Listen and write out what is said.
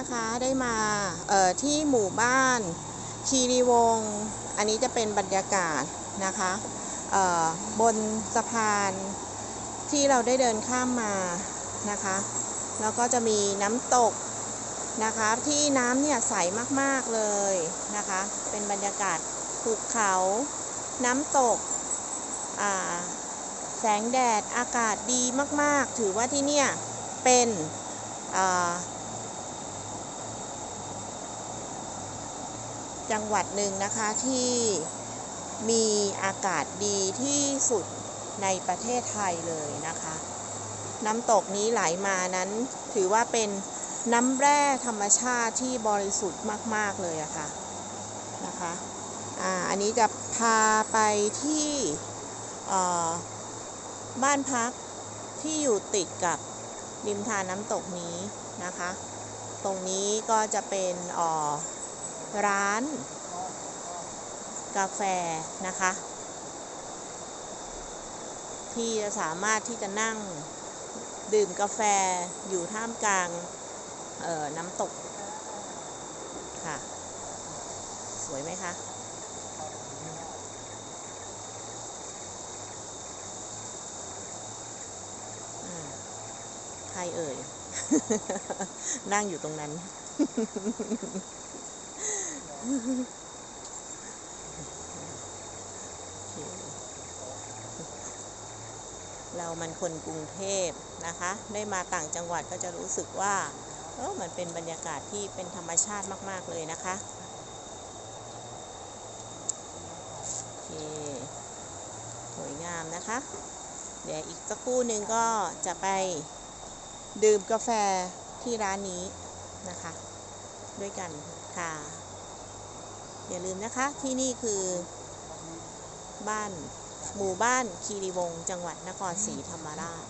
นะคะได้มาที่หมู่บ้านคีรีวงศ์อันนี้จะเป็นบรรยากาศนะคะบนสะพานที่เราได้เดินข้ามมานะคะ แล้วก็จะมีน้ำตกนะคะที่น้ำเนี่ยใสมากๆเลยนะคะ เป็นบรรยากาศภูเขาน้ำตกแสงแดดอากาศดีมากๆ ถือว่าที่เนี่ยเป็นอ่า จังหวัดหนึ่งนะคะที่มีอากาศดีที่สุดในประเทศไทยเลยนะคะ น้ำตกนี้ไหลมานั้นถือว่าเป็นน้ำแร่ธรรมชาติที่บริสุทธิ์มาก ๆ เลยอะค่ะนะคะอ่าอันนี้จะพาไปที่บ้านพักที่อยู่ติดกับริมทานน้ำตกนี้นะคะ ตรงนี้ก็จะเป็นอ่อ ร้าน กาแฟนะคะ ที่จะสามารถที่จะนั่งดื่มกาแฟอยู่ท่ามกลางน้ำตกค่ะ สวยไหมคะใครเอ่ย นั่งอยู่ตรงนั้น เรามันคนกรุงเทพนะคะ ได้มาต่างจังหวัดก็จะรู้สึกว่าเออมันเป็นบรรยากาศที่เป็นธรรมชาติมาก ๆ เลยนะคะโอเคสวยงามนะคะ เดี๋ยวอีกสักครู่หนึ่งก็จะไปดื่มกาแฟที่ร้านนี้นะคะ ด้วยกันค่ะ อย่าลืมนะคะที่นี่คือบ้านหมู่บ้านคีรีวงศ์จังหวัดนครศรีธรรมราช